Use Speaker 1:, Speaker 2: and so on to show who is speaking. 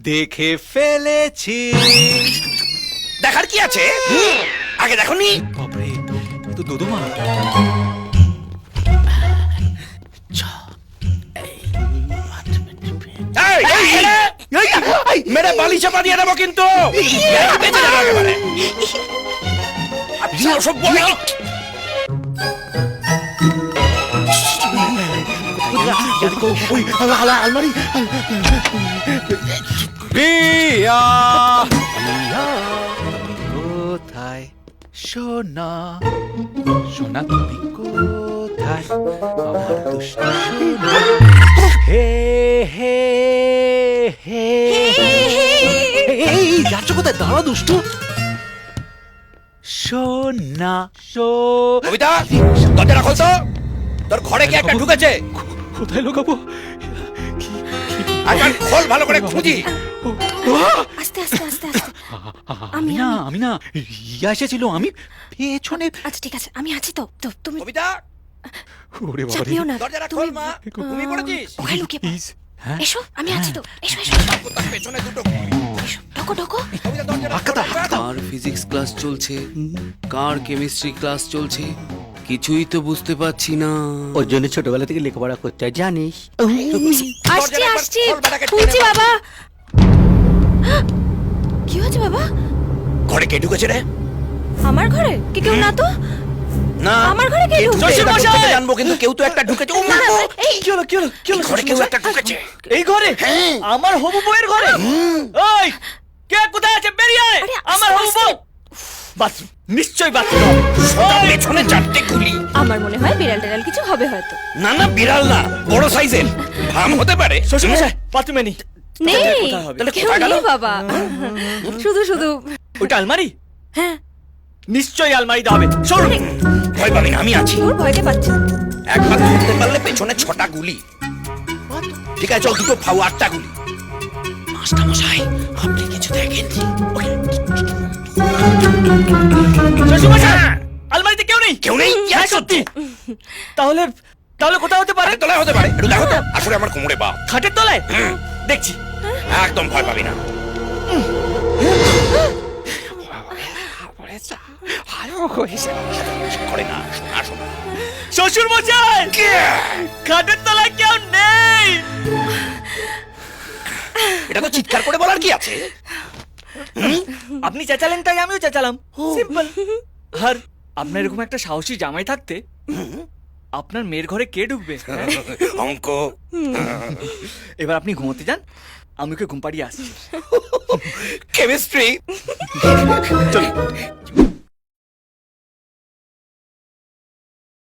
Speaker 1: দেখে ফেলেছি
Speaker 2: দেখার কি আছে আগে দেখো নি
Speaker 1: বাপরে এ তো দোদমা
Speaker 2: মেরে বালি চাপা দিয়ে দেবো কিন্তু বেঁচে যাবে একেবারে আচ্ছা, অসভ্য না।
Speaker 3: আলমারি
Speaker 1: প্রিয়া প্রিয়া তুমি কোথায়? সোনা। সোনা তুমি কোথায়? আমার দুষ্ট সোনা। হে হে হে। এই যাচ্ছ কোথায়? দাঁড়া দুষ্টু। সোনা সো
Speaker 2: কবিতা দরজাটা খোল তো। তোর ঘরে কি একটা ঢুকেছে?
Speaker 1: কোথায় লোকাবো?
Speaker 2: খোল ভালো করে খুঁজি।
Speaker 4: আস্তে আস্তে আস্তে আস্তে।
Speaker 1: আমি না আমি না ইয়া এসেছিল আমি পেছনে
Speaker 4: আচ্ছা ঠিক আছে আমি আছি তো তো তুমি
Speaker 2: কবিতা!
Speaker 1: ওরে বাবা
Speaker 4: চাপিও না।
Speaker 2: দরজাটা খোল মা। ঘুমিয়ে পড়েছিস
Speaker 4: ওখানে লুকিয়ে
Speaker 1: প্লিজ হ্যাঁ।
Speaker 4: এসো আমি আছি তো। এসো এসো
Speaker 2: পেছনে দুটো?
Speaker 4: ঢোকো ঢোকো।
Speaker 5: কার ফিজিক্স ক্লাস চলছে? কার কেমিস্ট্রি ক্লাস চলছে? কিছুই তো বুঝতে পারছি না।
Speaker 3: ওর জন্য ছোটবেলা থেকে লেখাপড়া করতে হয় জানিস?
Speaker 4: আসছি আসছি। বাবা। কি হয়েছে বাবা?
Speaker 2: ঘরে কে ঢুকেছে রে?
Speaker 4: আমার ঘরে? কি কেউ না তো?
Speaker 2: না।
Speaker 4: আমার ঘরে কে
Speaker 2: ঢুকেছে? জানব কিন্তু কেউ তো একটা ঢুকেছে। ও মা
Speaker 4: এই
Speaker 6: কি হলো কি হলো কি হলো
Speaker 2: ঘরে কেউ একটা ঢুকেছে।
Speaker 6: এই ঘরে? আমার হবু বউয়ের ঘরে? ওই কে কোথায় আছে? বেরিয়ে আয়! আমার হবু বউ! বাথরুম নিশ্চয়ই বাথরুম।
Speaker 4: আমার মনে হয় বিড়াল টেরাল কিছু হবে হয়তো।
Speaker 2: না না বিড়াল না বড় সাইজের। ভাম হতে পারে।
Speaker 6: শ্বশুর মশাই বাথরুমে নেই।
Speaker 4: নেই
Speaker 2: তাহলে
Speaker 4: কেউ
Speaker 2: কোথায় গেল?
Speaker 4: নেই বাবা। শুধু শুধু।
Speaker 6: ওইটা আলমারি?
Speaker 4: হ্যাঁ।
Speaker 6: নিশ্চয়ই আলমারিতে হবে সরুন
Speaker 2: ভয় পাবি আমি আছি।
Speaker 4: তোর ভয়তে পাচ্ছে
Speaker 2: একবার ধরতে পারলে পেছনে ছটা গুলি। ঠিক আছে চল দুটো ফাউ আটটা গুলি। মাস্টার মশাই আপনি কিছু দেখেননি?
Speaker 6: শ্বশুর মশাই কেউ নেই হ্যাঁ সত্যি। তাহলে তাহলে কোথায় হতে পারে?
Speaker 2: তলায় হতে পারে। একটু দেখো তো আসলে আমার কোমরে বা
Speaker 6: খাটের তলায়? দেখছি।
Speaker 2: একদম ভয় পাবি না। করে না
Speaker 6: শ্বশুর মশাই খাটের তলায় কেউ নেই!
Speaker 2: এটা তো চিৎকার করে বলার কি আছে?
Speaker 6: আপনি চেঁচালেন তাই আমিও চেঁচালাম। সিম্পল আর আপনার এরকম একটা সাহসী জামাই থাকতে আপনার মেয়ের ঘরে কে ঢুকবে হ্যাঁ?
Speaker 2: অঙ্ক।
Speaker 6: এবার আপনি ঘুমোতে যান আমি ওকে ঘুম পাড়িয়ে আসছি।
Speaker 2: কেমিস্ট্রি